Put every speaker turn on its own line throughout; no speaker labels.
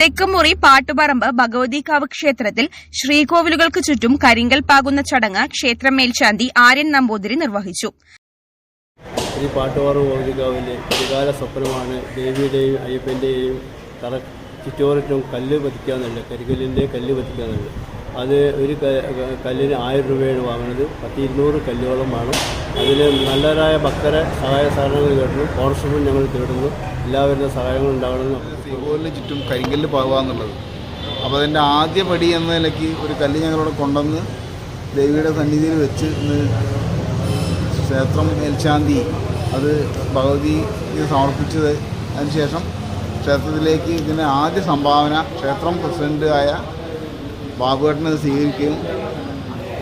തെക്കുമുറി പാട്ടുപറമ്പ് ഭഗവതികാവ് ക്ഷേത്രത്തിൽ ശ്രീകോവിലുകൾക്ക് ചുറ്റും കരിങ്കൽ പാകുന്ന ചടങ്ങ് ക്ഷേത്രം മേൽശാന്തി ആര്യൻ നമ്പൂതിരി നിർവഹിച്ചു.
ഈ പാട്ടുപാറ ഭൗതികാവിലെ പ്രതികാല സ്വപ്നമാണ് ദേവിയുടെയും അയ്യപ്പന്റെയും തറ ചുറ്റോററ്റും കല്ല് പതിക്കാന്നുണ്ട്. കരികല്ലിന്റെ കല്ല് പതിക്കുക എന്നുള്ളത് അത് ഒരു കല്ലിന് ആയിരം രൂപയാണ് വാങ്ങുന്നത്. പത്ത് ഇരുന്നൂറ് കല്ലുകളും വേണം. അതിൽ നല്ലവരായ ഭക്തരെ സഹായ സഹകരണങ്ങൾ കേട്ടു കോൺസ്റ്റബിൾ ഞങ്ങൾ തേടുന്നു. എല്ലാവരുടെ സഹായങ്ങളും ഉണ്ടാകണമെന്ന്
ശ്രീകോവിലിന് ചുറ്റും കരിങ്കല്ല് പോകാമെന്നുള്ളത് അപ്പോൾ അതിന്റെ ആദ്യ പടി എന്ന നിലയ്ക്ക് ഒരു കല്ല് ഞങ്ങളിവിടെ കൊണ്ടുവന്ന് ദേവിയുടെ സന്നിധിയിൽ വെച്ച് ഇന്ന് ക്ഷേത്രം മേൽശാന്തി അത് ഭഗവതിക്ക് സമർപ്പിച്ചത്. അതിനുശേഷം ക്ഷേത്രത്തിലേക്ക് ഇതിന് ആദ്യ സംഭാവന ക്ഷേത്രം പ്രസിഡന്റായ ബാബുവേട്ടനെ സ്വീകരിക്കുകയും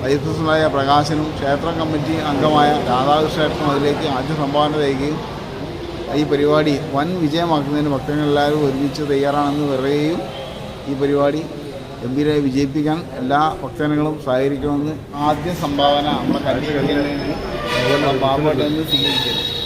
വൈസ് പ്രകാശനും ക്ഷേത്ര കമ്മിറ്റി അംഗമായ രാധാകൃഷ്ണേട്ടനും അതിലേക്ക് ആദ്യ സംഭാവന തരികയും ഈ പരിപാടി വൻ വിജയമാക്കുന്നതിന് ഭക്തങ്ങളെല്ലാവരും ഒരുമിച്ച് തയ്യാറാണെന്ന് പറയുകയും ഈ പരിപാടി ഗംഭീരമായി വിജയിപ്പിക്കാൻ എല്ലാ ഭക്തജനങ്ങളും സഹകരിക്കണമെന്ന് ആദ്യ സംഭാവന നമ്മുടെ കഴിയുന്നതിന് ബാബുവേട്ടനിൽ നിന്ന്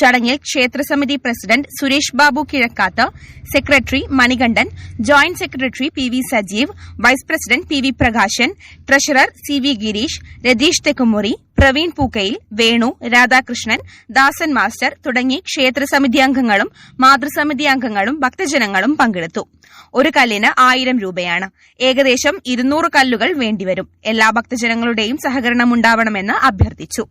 ചടങ്ങിൽ ക്ഷേത്രസമിതി president Suresh Babu Kizhakkath secretary Manikandan joint secretary P V Sajeev vice president P V Prakashan treasurer C V Gireesh Ratheesh Thekkumuri Praveen Pookkayil Venu Radhakrishnan Dasan master തുടങ്ങി ക്ഷേത്രസമിതി അംഗങ്ങളും മാതൃസമിതി അംഗങ്ങളും ഭക്തജനങ്ങളും പങ്കെടുത്തു. ഒരു കല്ലിന് ആയിരം രൂപയാണ്. ഏകദേശം ഇരുന്നൂറ് കല്ലുകൾ വേണ്ടിവരും. എല്ലാ ഭക്തജനങ്ങളുടെയും സഹകരണമുണ്ടാവണമെന്ന് അഭ്യർത്ഥിച്ചു.